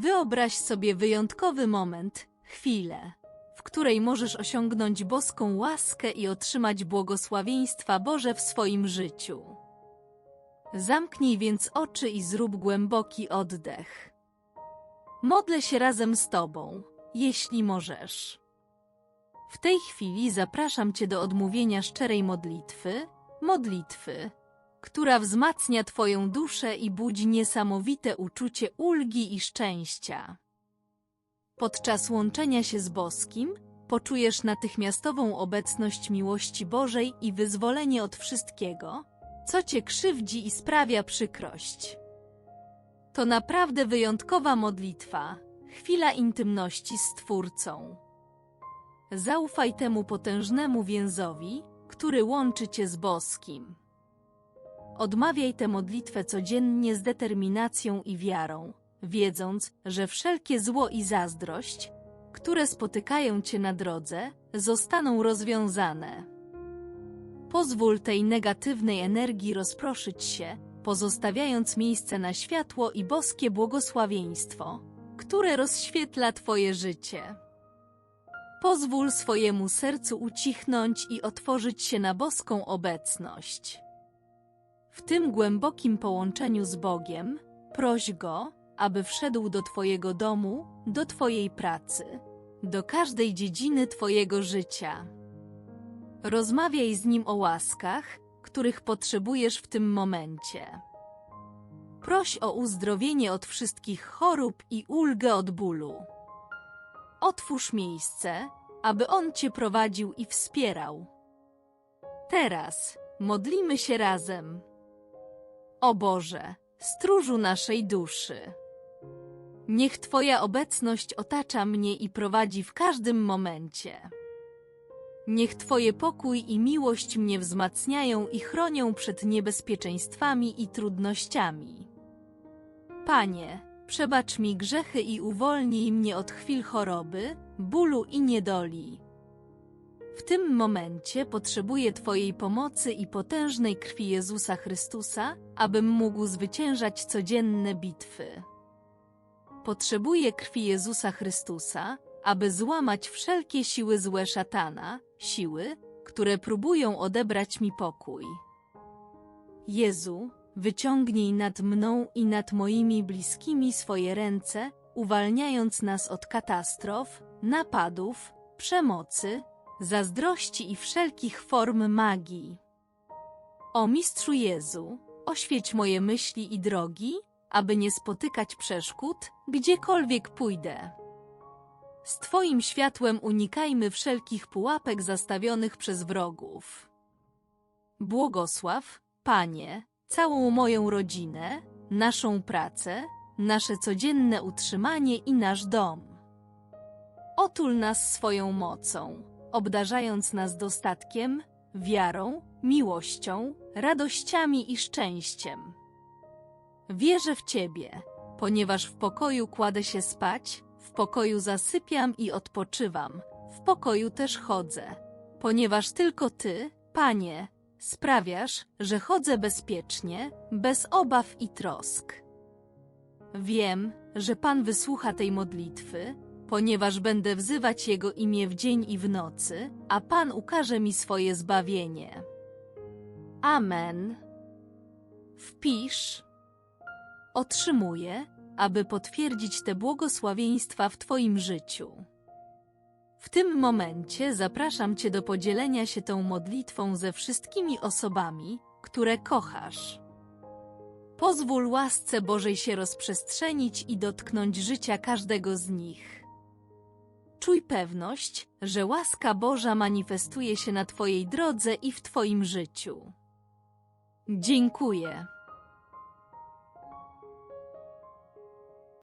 Wyobraź sobie wyjątkowy moment, chwilę, w której możesz osiągnąć boską łaskę i otrzymać błogosławieństwa Boże w swoim życiu. Zamknij więc oczy i zrób głęboki oddech. Modlę się razem z Tobą, jeśli możesz. W tej chwili zapraszam Cię do odmówienia szczerej modlitwy, modlitwy, która wzmacnia Twoją duszę i budzi niesamowite uczucie ulgi i szczęścia. Podczas łączenia się z boskim poczujesz natychmiastową obecność miłości Bożej i wyzwolenie od wszystkiego, co Cię krzywdzi i sprawia przykrość. To naprawdę wyjątkowa modlitwa, chwila intymności z Twórcą. Zaufaj temu potężnemu więzowi, który łączy Cię z boskim. Odmawiaj tę modlitwę codziennie z determinacją i wiarą, wiedząc, że wszelkie zło i zazdrość, które spotykają Cię na drodze, zostaną rozwiązane. Pozwól tej negatywnej energii rozproszyć się, pozostawiając miejsce na światło i boskie błogosławieństwo, które rozświetla Twoje życie. Pozwól swojemu sercu ucichnąć i otworzyć się na boską obecność. W tym głębokim połączeniu z Bogiem, proś Go, aby wszedł do Twojego domu, do Twojej pracy, do każdej dziedziny Twojego życia. Rozmawiaj z Nim o łaskach, których potrzebujesz w tym momencie. Proś o uzdrowienie od wszystkich chorób i ulgę od bólu. Otwórz miejsce, aby On Cię prowadził i wspierał. Teraz modlimy się razem. O Boże, stróżu naszej duszy. Niech Twoja obecność otacza mnie i prowadzi w każdym momencie. Niech Twoje pokój i miłość mnie wzmacniają i chronią przed niebezpieczeństwami i trudnościami. Panie, przebacz mi grzechy i uwolnij mnie od chwil choroby, bólu i niedoli. W tym momencie potrzebuję Twojej pomocy i potężnej krwi Jezusa Chrystusa, abym mógł zwyciężać codzienne bitwy. Potrzebuję krwi Jezusa Chrystusa, aby złamać wszelkie siły złe szatana, siły, które próbują odebrać mi pokój. Jezu, wyciągnij nad mną i nad moimi bliskimi swoje ręce, uwalniając nas od katastrof, napadów, przemocy, zazdrości i wszelkich form magii. O Mistrzu Jezu, oświeć moje myśli i drogi, aby nie spotykać przeszkód, gdziekolwiek pójdę. Z Twoim światłem unikajmy wszelkich pułapek zastawionych przez wrogów. Błogosław, Panie, całą moją rodzinę, naszą pracę, nasze codzienne utrzymanie i nasz dom. Otul nas swoją mocą, obdarzając nas dostatkiem, wiarą, miłością, radościami i szczęściem. Wierzę w Ciebie, ponieważ w pokoju kładę się spać, w pokoju zasypiam i odpoczywam, w pokoju też chodzę, ponieważ tylko Ty, Panie, sprawiasz, że chodzę bezpiecznie, bez obaw i trosk. Wiem, że Pan wysłucha tej modlitwy, ponieważ będę wzywać Jego imię w dzień i w nocy, a Pan ukaże mi swoje zbawienie. Amen. Wpisz. Otrzymuję, aby potwierdzić te błogosławieństwa w Twoim życiu. W tym momencie zapraszam Cię do podzielenia się tą modlitwą ze wszystkimi osobami, które kochasz. Pozwól łasce Bożej się rozprzestrzenić i dotknąć życia każdego z nich. Czuj pewność, że łaska Boża manifestuje się na Twojej drodze i w Twoim życiu. Dziękuję.